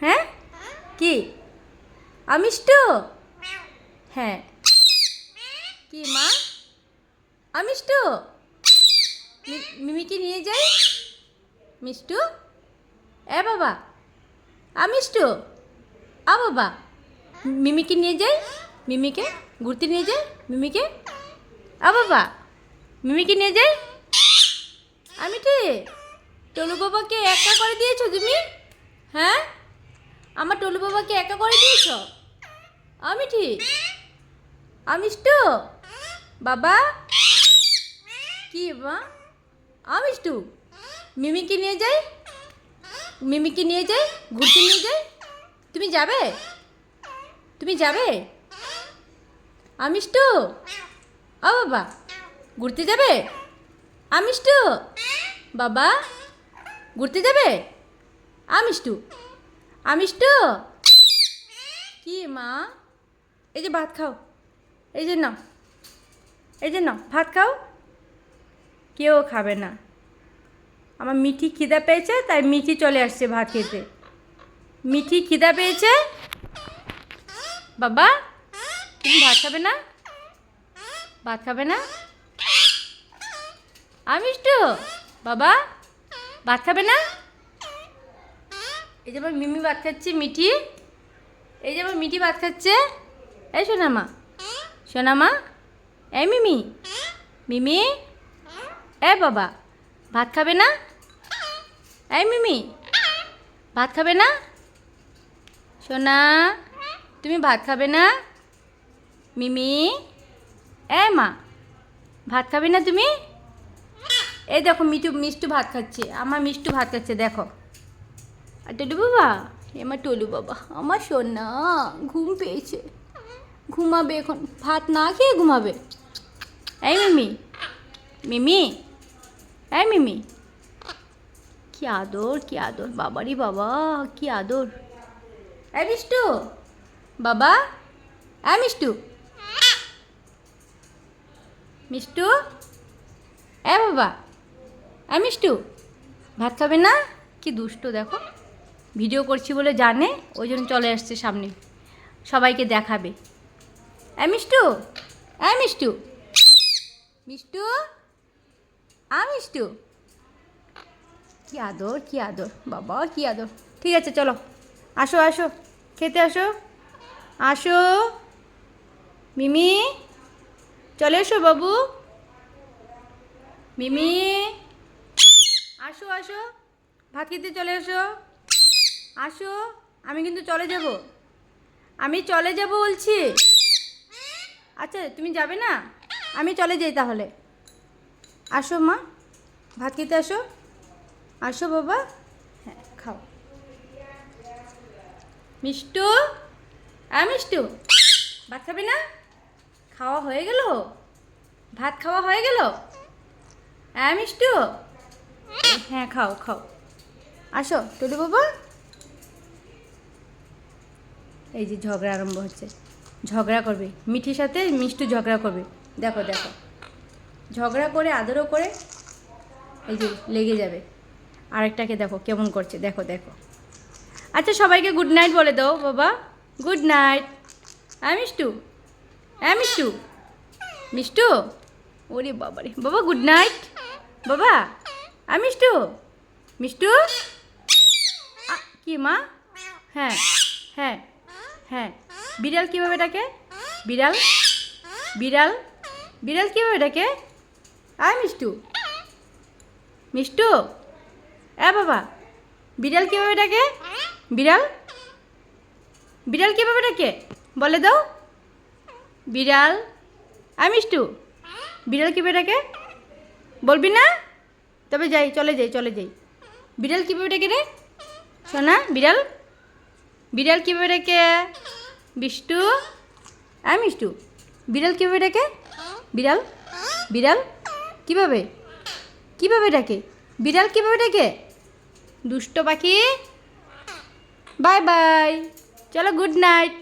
হ্যাঁ? কি? আমিষ্টু? হ্যাঁ। কি মা? আমিষ্টু? মিমিকে নিয়ে যাই? মিষ্টু? এ বাবা। আমিষ্টু? আ বাবা। মিমিকে নিয়ে যাই? মিমিকে? ঘুরতে নিয়ে যাই? মিমিকে? আ বাবা। মিমিকে নিয়ে যাই? আমি ঠিক টলু বাবাকে একা করে দিয়েছ তুমি? হ্যাঁ? আমার টলু বাবাকে একা করে দিয়েছ? আমি ঠিক। আমিষ্টু বাবা। কি মা? আমিষ্টু মিমিকে নিয়ে যাই? মিমিকে নিয়ে যাই? ঘুরতে নিয়ে যাই? তুমি যাবে? তুমি যাবে? আমিষ্টু ও বাবা। ঘুরতে যাবে? আমিষ্টু বাবা। ঘুরতে যাবে? আমিষ্টু আমিষ্টু কি মা? এই যে ভাত খাও। এই যে নাও। এই যে নাও। ভাত খাও? কেউ খাবে না। আমার মিঠি খিদা পেয়েছে, তাই মিঠি চলে আসছে ভাত খেতে। মিঠি খিদা পেয়েছে? বাবা, তুমি ভাত খাবে না? ভাত খাবে না? আমিষ্টু বাবা, ভাত খাবে না? এই যে আমার মিমি ভাত খাচ্ছে, মিঠি। এই যে আমার মিঠি ভাত খাচ্ছে। এই শোনা মা শোনা মা এই মিমি। মিমি এ বাবা। ভাত খাবে না? এই মিমি। ভাত খাবে না? সোনা, তুমি ভাত খাবে না? মিমি এ মা। ভাত খাবে না তুমি? এই দেখো মিঠু, মিষ্টু ভাত খাচ্ছে। আমার মিষ্টু ভাত খাচ্ছে, দেখো। টলু বাবা এ আমার টলু বাবা আমার সোনা ঘুম পেয়েছে ঘুমাবে এখন ভাত না খেয়ে ঘুমাবে এই মিমি মিমি এই মিমি কি আদর কি আদর বাবারি বাবা কি আদর এই মিষ্টু বাবা এই মিষ্টু মিষ্টু এ বাবা এ মিষ্টু ভাত খাবে না কি দুষ্ট দেখো ভিডিও করছি বলে জানে, ওই জন্য চলে আসছে সামনে। সবাইকে দেখাবে। এ মিষ্টু এ মিষ্টু। মিষ্টু? আ মিষ্টু? কি আদর কি আদর। বাবা, কি আদর। ঠিক আছে, চলো। আসো আসো। খেতে আসো। আসো। মিমি, চলে এসো বাবু। মিমি, আসো আসো। ভাত খেতে চলে এসো। আসো, আমি কিন্তু চলে যাব। আমি চলে যাব বলছি। আচ্ছা তুমি যাবে না? আমি চলে যাই তাহলে। আসো মা, ভাত খেতে আসো। আসো বাবা। হ্যাঁ খাও। মিষ্টু? হ্যাঁ মিষ্টু। ভাত খাবে না? খাওয়া হয়ে গেল? ভাত খাওয়া হয়ে গেল? হ্যাঁ মিষ্টু। হ্যাঁ খাও খাও। আসো, টুটু বাবা। এই যে ঝগড়া আরম্ভ হচ্ছে। ঝগড়া করবে। মিঠির সাথে মিষ্টু ঝগড়া করবে। দেখো দেখো। ঝগড়া করে, আদরও করে, এই যে লেগে যাবে। আরেকটাকে দেখো কেমন করছে। দেখো দেখো। আচ্ছা সবাইকে গুড নাইট বলে দাও, বাবা। গুড নাইট হ্যাঁ মিষ্টু? হ্যাঁ মিষ্টু? মিষ্টু? ওরে বাবা রে বাবা গুড নাইট বাবা হ্যাঁ মিষ্টু? মিষ্টু? কি মা? হ্যাঁ হ্যাঁ। হ্যাঁ। বিড়াল কীভাবে ডাকে? বিড়াল? বিড়াল? বিড়াল কীভাবে ডাকে? আয় মিষ্টু। মিষ্টু? এ বাবা, বিড়াল কীভাবে ডাকে? বিড়াল? বিড়াল কীভাবে ডাকে? বলে দাও। বিড়াল? আয় মিষ্টু। বিড়াল কীভাবে ডাকে? বলবি না? তবে যাই, চলে যাই চলে যাই। বিড়াল কীভাবে ডাকে রে? শোনা বিড়াল? বিড়াল কীভাবে ডেকে? বিষ্টু? আয় মিষ্টু, বিড়াল কীভাবে ডেকে? বিড়াল বিড়াল, কীভাবে? কীভাবে ডাকে? বিড়াল কীভাবে ডাকে? দুষ্ট পাখি? বাই বাই, চলো গুড নাইট।